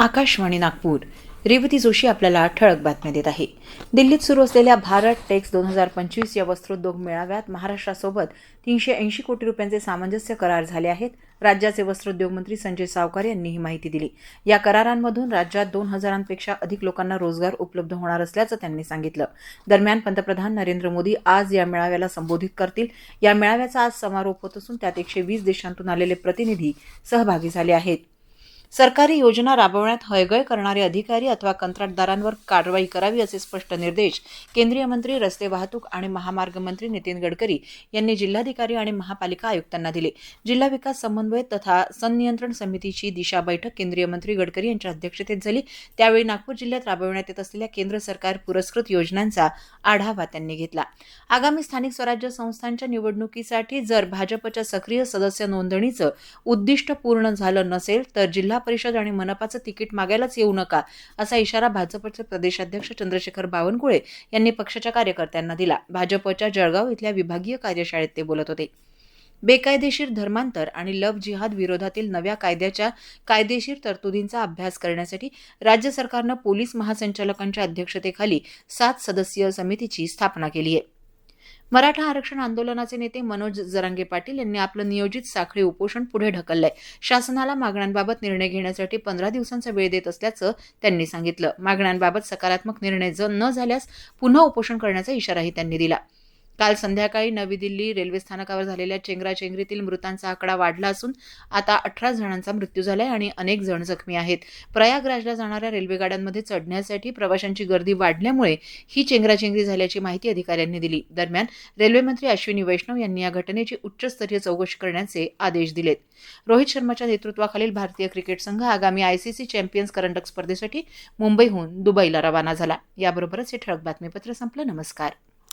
आकाशवाणी नागपूर. रेवती जोशी आपल्याला ठळक बातम्या देत आहे. दिल्लीत सुरू असलेल्या भारत टेक्स दोन हजार पंचवीस या वस्त्रोद्योग मेळाव्यात महाराष्ट्रासोबत तीनशे ऐंशी कोटी रुपयांचे सामंजस्य करार झाले आहेत. राज्याचे वस्त्रोद्योग मंत्री संजय सावकार यांनी ही माहिती दिली. या करारांमधून राज्यात दोन हजारांपेक्षा अधिक लोकांना रोजगार उपलब्ध होणार असल्याचं त्यांनी सांगितलं. दरम्यान पंतप्रधान नरेंद्र मोदी आज या मेळाव्याला संबोधित करतील. या मेळाव्याचा आज समारोप होत असून त्यात एकशे वीस देशांतून आलेले प्रतिनिधी सहभागी झाले आहेत. सरकारी योजना राबवण्यात हयगय करणारे अधिकारी अथवा कंत्राटदारांवर कारवाई करावी असे स्पष्ट निर्देश केंद्रीय मंत्री रस्ते वाहतूक आणि महामार्ग मंत्री नितीन गडकरी यांनी जिल्हाधिकारी आणि महापालिका आयुक्तांना दिले. जिल्हा विकास समन्वय तथा संनियंत्रण समितीची दिशा बैठक केंद्रीय मंत्री गडकरी यांच्या अध्यक्षतेत झाली. त्यावेळी नागपूर जिल्ह्यात राबवण्यात येत असलेल्या केंद्र सरकार पुरस्कृत योजनांचा आढावा त्यांनी घेतला. आगामी स्थानिक स्वराज्य संस्थांच्या निवडणुकीसाठी जर भाजपच्या सक्रिय सदस्य नोंदणीचं उद्दिष्ट पूर्ण झालं नसेल तर जिल्हा परिषद आणि मनपाचं तिकीट मागायलाच येऊ नका असा इशारा भाजपचे प्रदेशाध्यक्ष चंद्रशेखर बावनकुळे यांनी पक्षाच्या कार्यकर्त्यांना दिला. भाजपच्या जळगाव इथल्या विभागीय कार्यशाळेत ते बोलत होते. बेकायदेशीर धर्मांतर आणि लव जिहाद विरोधातील नव्या कायद्याच्या कायदेशीर तरतुदींचा अभ्यास करण्यासाठी राज्य सरकारनं पोलीस महासंचालकांच्या अध्यक्षतेखाली सात सदस्यीय समितीची स्थापना केली आहे. मराठा आरक्षण आंदोलनाचे नेते मनोज जरांगे पाटील यांनी आपलं नियोजित साखळी उपोषण पुढे ढकललंय. शासनाला मागण्यांबाबत निर्णय घेण्यासाठी पंधरा दिवसांचा वेळ देत असल्याचं त्यांनी सांगितलं. मागण्यांबाबत सकारात्मक निर्णय न झाल्यास पुन्हा उपोषण करण्याचा इशाराही त्यांनी दिला. काल संध्याकाळी नवी दिल्ली रेल्वे स्थानकावर झालेल्या चेंगराचेंगरीतील मृतांचा आकडा वाढला असून आता अठरा जणांचा मृत्यू झालाय आणि अनेक जण जखमी आहेत. प्रयागराजला जाणाऱ्या रेल्वेगाड्यांमध्ये चढण्यासाठी प्रवाशांची गर्दी वाढल्यामुळे ही चेंगराचेंगरी झाल्याची माहिती अधिकाऱ्यांनी दिली. दरम्यान रेल्वेमंत्री अश्विनी वैष्णव यांनी या घटनेची उच्चस्तरीय चौकशी करण्याचे आदेश दिलेत. रोहित शर्माच्या नेतृत्वाखालील भारतीय क्रिकेट संघ आगामी आयसीसी चॅम्पियन्स करंडक स्पर्धेसाठी मुंबईहून दुबईला रवाना झाला. याबरोबरच हे ठळक बातमीपत्र संपलं. नमस्कार.